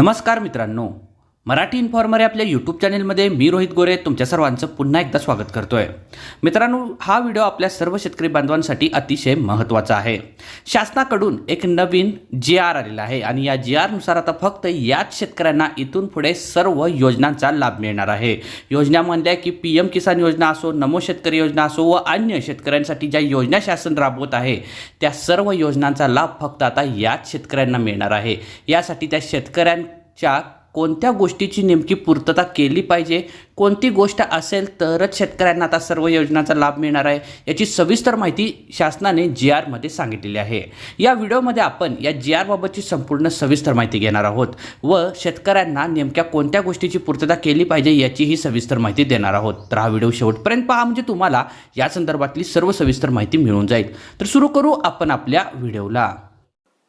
नमस्कार मित्रांनो. मराठी इन्फॉर्मर या आपल्या यूट्यूब चॅनेलमध्ये मी रोहित गोरे तुमच्या सर्वांचं पुन्हा एकदा स्वागत करतोय. मित्रांनो हा व्हिडिओ आपल्या सर्व शेतकरी बांधवांसाठी अतिशय महत्त्वाचा आहे. शासनाकडून एक नवीन जी आर आलेला आहे आणि या जी आरनुसार आता फक्त याच शेतकऱ्यांना इथून पुढे सर्व योजनांचा लाभ मिळणार आहे. योजना म्हणल्या की पी एम किसान योजना असो नमो शेतकरी योजना असो व अन्य शेतकऱ्यांसाठी ज्या योजना शासन राबवत आहे त्या सर्व योजनांचा लाभ फक्त आता याच शेतकऱ्यांना मिळणार आहे. यासाठी त्या शेतकऱ्यांच्या कोणत्या गोष्टीची नेमकी पूर्तता केली पाहिजे? कोणती गोष्ट असेल तरच शेतकऱ्यांना आता सर्व योजनांचा लाभ मिळणार आहे याची सविस्तर माहिती शासनाने जी आरमध्ये सांगितलेली आहे. या व्हिडिओमध्ये आपण या जी आरबाबतची संपूर्ण सविस्तर माहिती घेणार आहोत व शेतकऱ्यांना नेमक्या कोणत्या गोष्टीची पूर्तता केली पाहिजे याचीही सविस्तर माहिती देणार आहोत. तर हा व्हिडिओ शेवटपर्यंत पहा म्हणजे तुम्हाला या संदर्भातली सर्व सविस्तर माहिती मिळून जाईल. तर सुरू करू आपण आपल्या व्हिडिओला.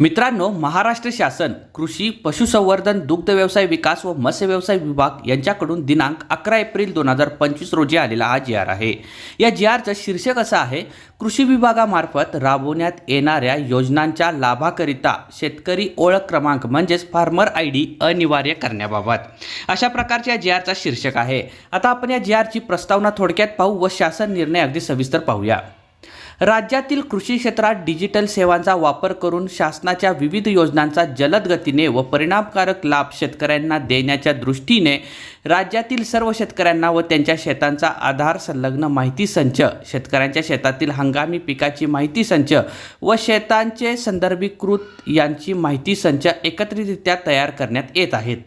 मित्रांनो महाराष्ट्र शासन कृषी पशुसंवर्धन दुग्ध व्यवसाय विकास व मत्स्य व्यवसाय विभाग यांच्याकडून दिनांक अकरा एप्रिल दोन हजार पंचवीस रोजी आलेला हा जी आर आहे. या जी आरचं शीर्षक असं आहे कृषी विभागामार्फत राबवण्यात येणाऱ्या योजनांच्या लाभाकरिता शेतकरी ओळख क्रमांक म्हणजेच फार्मर आय डी अनिवार्य करण्याबाबत. अशा प्रकारच्या या जी आरचा शीर्षक आहे. आता आपण या जी आरची प्रस्तावना थोडक्यात पाहू व शासन निर्णय अगदी सविस्तर पाहूया. राज्यातील कृषी क्षेत्रात डिजिटल सेवांचा वापर करून शासनाच्या विविध योजनांचा जलद गतीने व परिणामकारक लाभ शेतकऱ्यांना देण्याच्या दृष्टीने राज्यातील सर्व शेतकऱ्यांना व त्यांच्या शेतांचा आधार संलग्न माहिती संच शेतकऱ्यांच्या शेतातील हंगामी पिकाची माहिती संच व शेतांचे संदर्भीकृत यांची माहिती संच एकत्रितरित्या तयार करण्यात येत आहेत.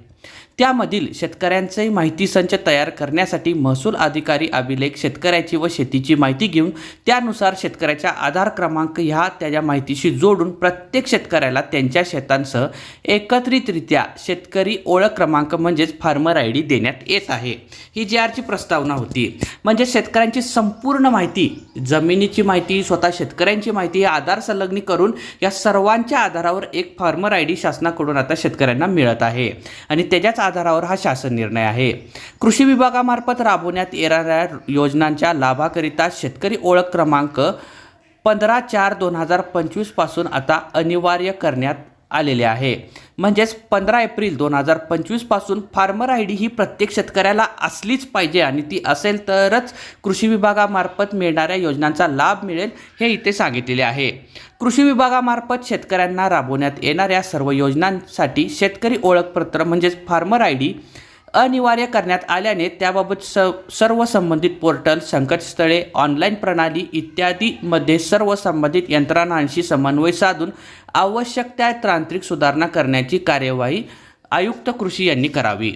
त्यामधील शेतकऱ्यांचे माहिती संच तयार करण्यासाठी महसूल अधिकारी अभिलेख शेतकऱ्याची व शेतीची माहिती घेऊन त्यानुसार शेतकऱ्याच्या आधार क्रमांक ह्या त्याच्या माहितीशी जोडून प्रत्येक शेतकऱ्याला त्यांच्या शेतांसह एकत्रितरित्या शेतकरी ओळख क्रमांक म्हणजेच फार्मर आय डी देण्यात येत आहे. ही जी आरची प्रस्तावना होती. म्हणजे शेतकऱ्यांची संपूर्ण माहिती जमिनीची माहिती स्वतः शेतकऱ्यांची माहिती आधार संलग्नी करून या सर्वांच्या आधारावर एक फार्मर आय डी शासनाकडून आता शेतकऱ्यांना मिळत आहे. आणि त्याच्याच आधारावर हा शासन निर्णय आहे. कृषी विभागामार्फत राबवण्यात येणाऱ्या योजनांच्या लाभाकरिता शेतकरी ओळख क्रमांक पंधरा चार दोन हजार पंचवीसपासून आता अनिवार्य करण्यात आलेले आहे. म्हणजेच पंधरा एप्रिल दोन हजार पंचवीसपासून फार्मर आय डी ही प्रत्येक शेतकऱ्याला असलीच पाहिजे आणि ती असेल तरच कृषी विभागामार्फत मिळणाऱ्या योजनांचा लाभ मिळेल हे इथे सांगितलेले आहे. कृषी विभागामार्फत शेतकऱ्यांना राबवण्यात येणाऱ्या सर्व योजनांसाठी शेतकरी ओळखपत्र म्हणजेच फार्मर आय डी अनिवार्य करण्यात आल्याने त्याबाबत स सर्व संबंधित पोर्टल संकेतस्थळे ऑनलाईन प्रणाली इत्यादीमध्ये सर्व संबंधित यंत्रणांशी समन्वय साधून आवश्यक त्या तांत्रिक सुधारणा करण्याची कार्यवाही आयुक्त कृषी यांनी करावी.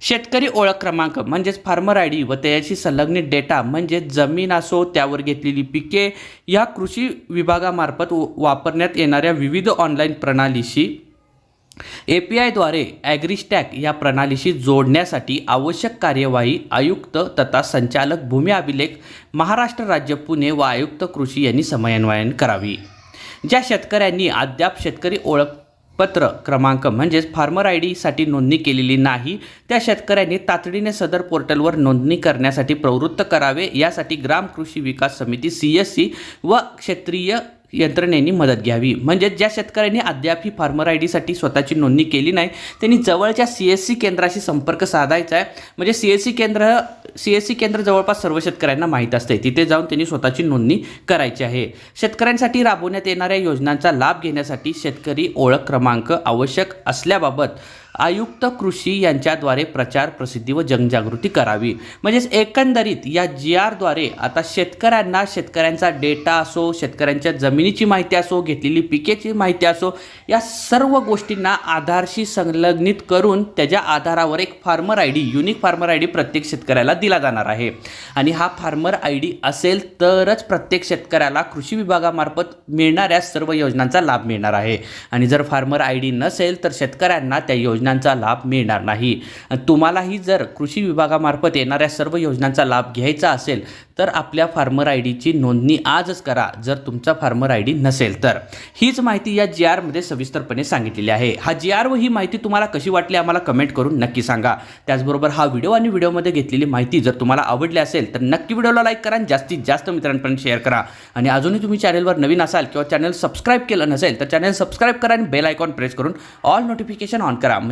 शेतकरी ओळख क्रमांक म्हणजेच फार्मर आय डी व त्याच्याशी संलग्नित डेटा म्हणजे जमीन असो त्यावर घेतलेली पिके या कृषी विभागामार्फत व- वापरण्यात येणाऱ्या विविध ऑनलाईन प्रणालीशी ए पी आयद्वारे ॲग्रिस्टॅक या प्रणालीशी जोडण्यासाठी आवश्यक कार्यवाही आयुक्त तथा संचालक भूमी अभिलेख महाराष्ट्र राज्य पुणे व आयुक्त कृषी यांनी समन्वयन करावी. ज्या शेतकऱ्यांनी अद्याप शेतकरी ओळखपत्र क्रमांक म्हणजेच फार्मर आय डीसाठी नोंदणी केलेली नाही त्या शेतकऱ्यांनी तातडीने सदर पोर्टलवर नोंदणी करण्यासाठी प्रवृत्त करावे यासाठी ग्राम कृषी विकास समिती सी एस सी व क्षेत्रीय यंत्रणेनी मदत घ्यावी. म्हणजे ज्या शेतकऱ्यांनी अद्याप ही फार्मर आय डीसाठी स्वतःची नोंदणी केली नाही त्यांनी जवळच्या सी एस सी केंद्राशी संपर्क साधायचा आहे. म्हणजे सी एस सी केंद्र सी एस सी केंद्र जवळपास सर्व शेतकऱ्यांना माहीत असते तिथे जाऊन त्यांनी स्वतःची नोंदणी करायची आहे. शेतकऱ्यांसाठी राबवण्यात येणाऱ्या योजनांचा लाभ घेण्यासाठी शेतकरी ओळख क्रमांक आवश्यक असल्याबाबत आयुक्त कृषी यांच्याद्वारे प्रचार प्रसिद्धी व जनजागृती करावी. म्हणजेच एकंदरीत या जी आरद्वारे आता शेतकऱ्यांना शेतकऱ्यांचा डेटा असो शेतकऱ्यांच्या जमिनीची माहिती असो घेतलेली पिकेची माहिती असो या सर्व गोष्टींना आधारशी संलग्नित करून त्याच्या आधारावर एक farmer I D unique farmer I D प्रत्येक शेतकऱ्याला दिला जाणार आहे. आणि हा फार्मर आय डी असेल तरच प्रत्येक शेतकऱ्याला कृषी विभागामार्फत मिळणाऱ्या सर्व योजनांचा लाभ मिळणार आहे. आणि जर फार्मर आय डी नसेल तर शेतकऱ्यांना त्या योजना योजनांचा लाभ मिळणार नाही. तुम्हालाही जर कृषी विभागामार्फत येणाऱ्या सर्व योजनांचा लाभ घ्यायचा असेल तर आपल्या फार्मर आय डीची नोंदणी आजच करा जर तुमचा फार्मर आय डी नसेल तर. हीच माहिती या जी आरमध्ये सविस्तरपणे सांगितलेली आहे. हा जी आर व ही माहिती तुम्हाला कशी वाटली आम्हाला कमेंट करून नक्की सांगा. त्याचबरोबर हा व्हिडिओ आणि व्हिडिओमध्ये घेतलेली माहिती जर तुम्हाला आवडली असेल तर नक्की व्हिडिओला लाईक करा आणि जास्तीत जास्त मित्रांपर्यंत शेअर करा. आणि अजूनही तुम्ही चॅनलवर नवीन असाल किंवा चॅनल सबस्क्राईब केलं नसेल तर चॅनल सबस्क्राईब करा आणि बेल आयकॉन प्रेस करून ऑल नोटिफिकेशन ऑन करा. म्हणजे